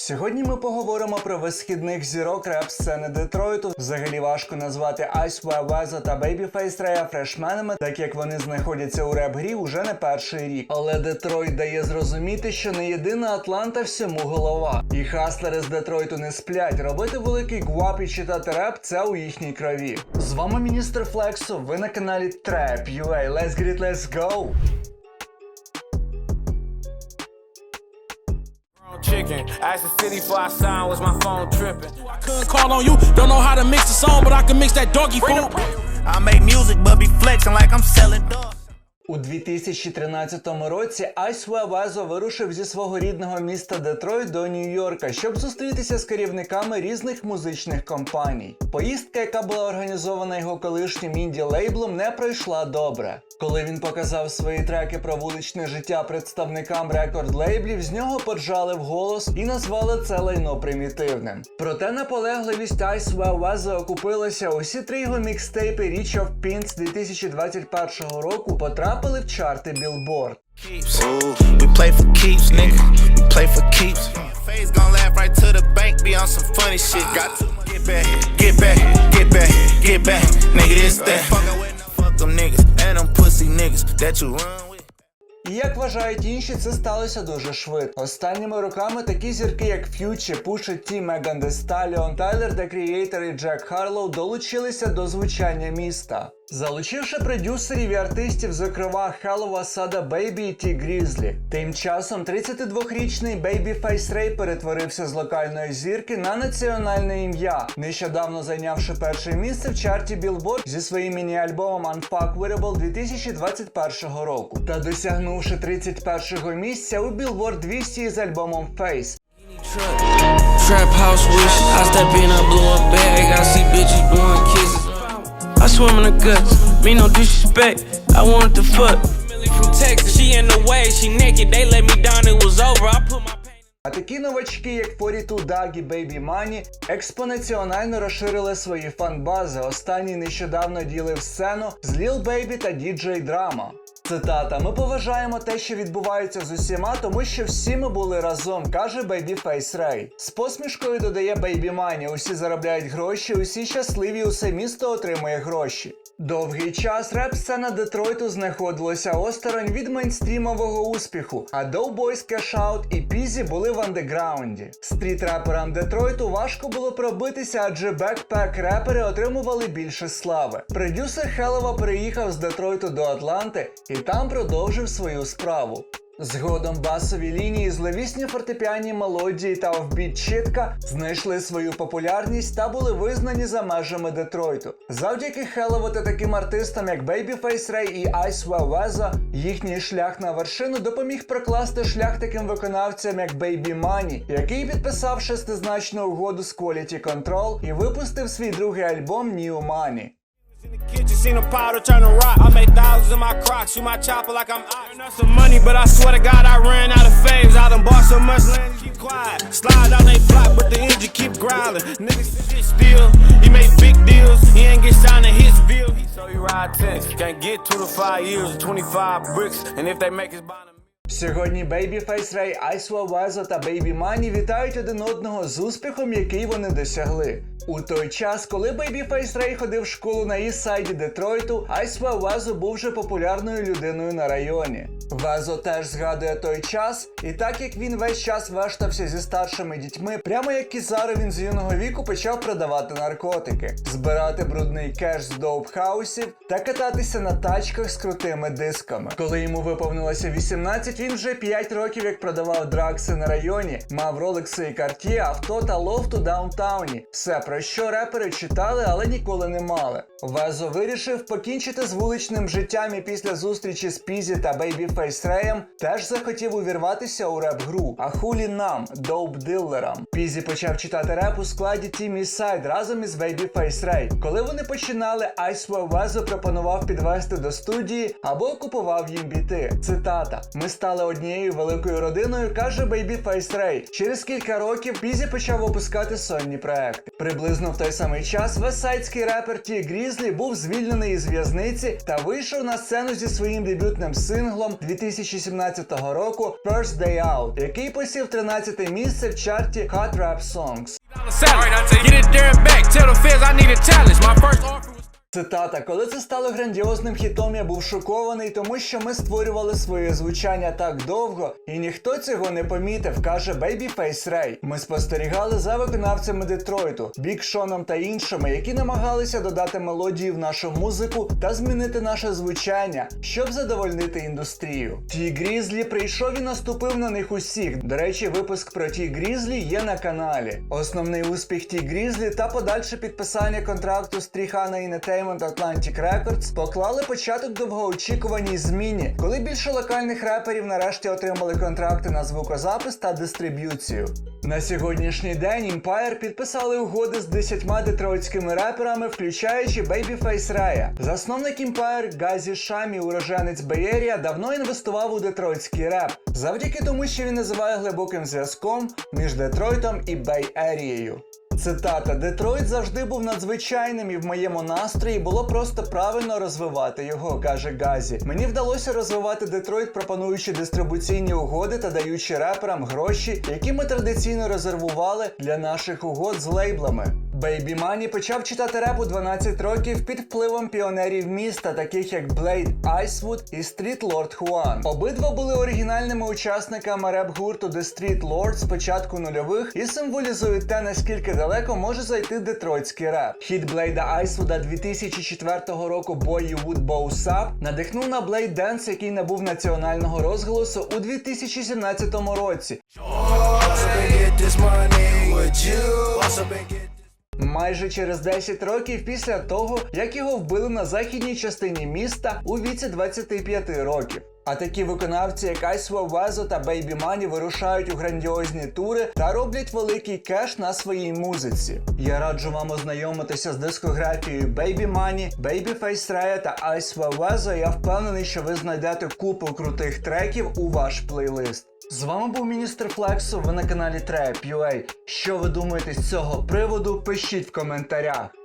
Сьогодні ми поговоримо про висхідних зірок реп-сцени Детройту. Взагалі важко назвати Ice Weza та Babyface Ray фрешменами, так як вони знаходяться у реп-грі уже не перший рік. Але Детройт дає зрозуміти, що не єдина Атланта всьому голова. І хаслери з Детройту не сплять. Робити великий гвап і читати реп це у їхній крові. З вами міністр Флексу. Ви на каналі Trap UA. Let's get let's go! Chicken. Ask the city for I sign, was my phone tripping? I couldn't call on you. Don't know how to mix the song, but I can mix that doggy food. I make music, but be flexing like I'm selling dogs. У 2013 році Айс Везо вирушив зі свого рідного міста Детройт до Нью-Йорка, щоб зустрітися з керівниками різних музичних компаній. Поїздка, яка була організована його колишнім інді лейблом, не пройшла добре. Коли він показав свої треки про вуличне життя представникам рекорд лейблів, з нього поджали вголос і назвали це лайно примітивним. Проте наполегливість Айс Везо окупилася. Усі три його мікстейпи Reach of Pins 2021 року потрапили в чарти Billboard. Keeps. Ooh, we play for keeps, nigga. We play for keeps. Face gon' laugh right to the bank, be on some funny shit. Got to get back, get back, get back, get back. Nigga, this that. Fuckin' with no fuck them niggas and them pussy niggas that you run with. І як вважають інші, це сталося дуже швидко. Останніми роками такі зірки, як Future, Pusha T, Megan Thee Stallion, Tyler, The Creator і Джек Харлоу долучилися до звучання міста. Залучивши продюсерів і артистів, зокрема Хеллова Сада Бейбі і Ті Грізлі. Тим часом 32-річний Babyface Ray перетворився з локальної зірки на національне ім'я, нещодавно зайнявши перше місце в чарті Billboard зі своїм міні-альбомом Unfuckwittable 2021 року та досягнувши 31-го місця у Billboard 200 з альбомом Face. Trap house wish. I step in, I blow a bag. I see bitches blowing kisses. I swim in the guts. Me no disrespect. I wanted to fuck. From Texas. She in the way. She naked. They let me down. It was over. I put my. А такі новачки, як 42 Doug і Baby Money, експоненціонально розширили свої фан-бази. Останній нещодавно ділив сцену з Lil Baby та DJ Drama. Цитата: Ми поважаємо те, що відбувається з усіма, тому що всі ми були разом, каже Babyface Ray. З посмішкою додає Baby Money. Усі заробляють гроші, усі щасливі, усе місто отримує гроші. Довгий час реп-сцена Детройту знаходилася осторонь від мейнстрімового успіху, а Doughboys Cash Out і Пізі були в андеграунді. Стріт-реперам Детройту важко було пробитися, адже бекпек-репери отримували більше слави. Продюсер Хелова переїхав з Детройту до Атланти і там продовжив свою справу. Згодом басові лінії, зловісні фортепіанні мелодії та офбіт чітка знайшли свою популярність та були визнані за межами Детройту. Завдяки Хелову та таким артистам, як Babyface Ray і Ice Weza, їхній шлях на вершину допоміг прокласти шлях таким виконавцям, як Baby Money, який підписав шестизначну угоду з Quality Control і випустив свій другий альбом New Money. In the kitchen, seen a powder turn to rock. I made thousands in my crocs, shoot my chopper like I'm out. Earn up some money, but I swear to God, I ran out of faves. I done bought so much land, keep quiet. Slide out they block, but the engine keep growling. Niggas shit still, he made big deals. He ain't get signed to his bill. He so you ride tense, can't get two to five years or 25 bricks. And if they make his bottom. Сьогодні Babyface Ray, Ice Везо та Baby Money вітають один одного з успіхом, який вони досягли. У той час, коли Babyface Ray ходив в школу на Іссайді Детройту, Ice Везо був вже популярною людиною на районі. Везо теж згадує той час, і так як він весь час вештався зі старшими дітьми, прямо як Кізаро він з юного віку почав продавати наркотики, збирати брудний кеш з доупхаусів та кататися на тачках з крутими дисками. Коли йому виповнилося 18, він вже 5 років як продавав дракси на районі, мав ролекси і карті, авто та лофт у даунтауні. Все про що репери читали, але ніколи не мали. Везо вирішив покінчити з вуличним життям і після зустрічі з Пізі та Babyface Реєм теж захотів увірватися у реп-гру. А хулі нам, доуп-дилерам. Пізі почав читати реп у складі Тімі Сайд разом із Babyface Ray. Коли вони починали, Ice Везо пропонував підвести до студії або купував їм біти. Цитата: Ми стали однією великою родиною, каже Babyface Ray. Через кілька років Пізі почав випускати сольні проекти. Приблизно в той самий час весайдський репер Ті Грізлі був звільнений із в'язниці та вийшов на сцену зі своїм дебютним синглом 2017 року First Day Out, який посів 13 місце в чарті Hot Rap Songs. Цитата, коли це стало грандіозним хітом, я був шокований, тому що ми створювали своє звучання так довго, і ніхто цього не помітив, каже Babyface Ray. Ми спостерігали за виконавцями Детройту, Бік Шоном та іншими, які намагалися додати мелодії в нашу музику та змінити наше звучання, щоб задовольнити індустрію. Ті Грізлі прийшов і наступив на них усіх. До речі, випуск про Ті Грізлі є на каналі. Основний успіх Ті Грізлі та подальше підписання контракту з Тріхана Entertainment Atlantic Records поклали початок довгоочікуваній зміні, коли більше локальних реперів нарешті отримали контракти на звукозапис та дистриб'юцію. На сьогоднішній день Empire підписали угоди з 10 детройтськими реперами, включаючи Babyface Raya. Засновник Empire Газі Шамі, уроженець Беєрія, давно інвестував у детройтський реп, завдяки тому, що він називає глибоким зв'язком між Детройтом і Бей-Ерією. Цитата: Детройт завжди був надзвичайним і в моєму настрої було просто правильно розвивати його, каже Газі. Мені вдалося розвивати Детройт, пропонуючи дистрибуційні угоди та даючи реперам гроші, які ми традиційно резервували для наших угод з лейблами. Бейбі Мані почав читати реп у 12 років під впливом піонерів міста, таких як Блейд Айсвуд і Стріт Лорд Хуан. Обидва були оригінальними учасниками реп-гурту The Street Lords з початку нульових і символізують те, наскільки далеко може зайти детройтський реп. Хіт Блейда Айсвуда 2004 року Boy You Would Bow Up надихнув на Blade Dance, який набув національного розголосу у 2017 році. Майже через 10 років після того, як його вбили на західній частині міста у віці 25 років. А такі виконавці, як Айсва Везо та Бейбі Мані, вирушають у грандіозні тури та роблять великий кеш на своїй музиці. Я раджу вам ознайомитися з дискографією Бейбі Мані, Babyface Raya та Айсва Везо. Я впевнений, що ви знайдете купу крутих треків у ваш плейлист. З вами був міністр Флексу. Ви на каналі Trap.ua. Що ви думаєте з цього приводу? Пишіть в коментарях.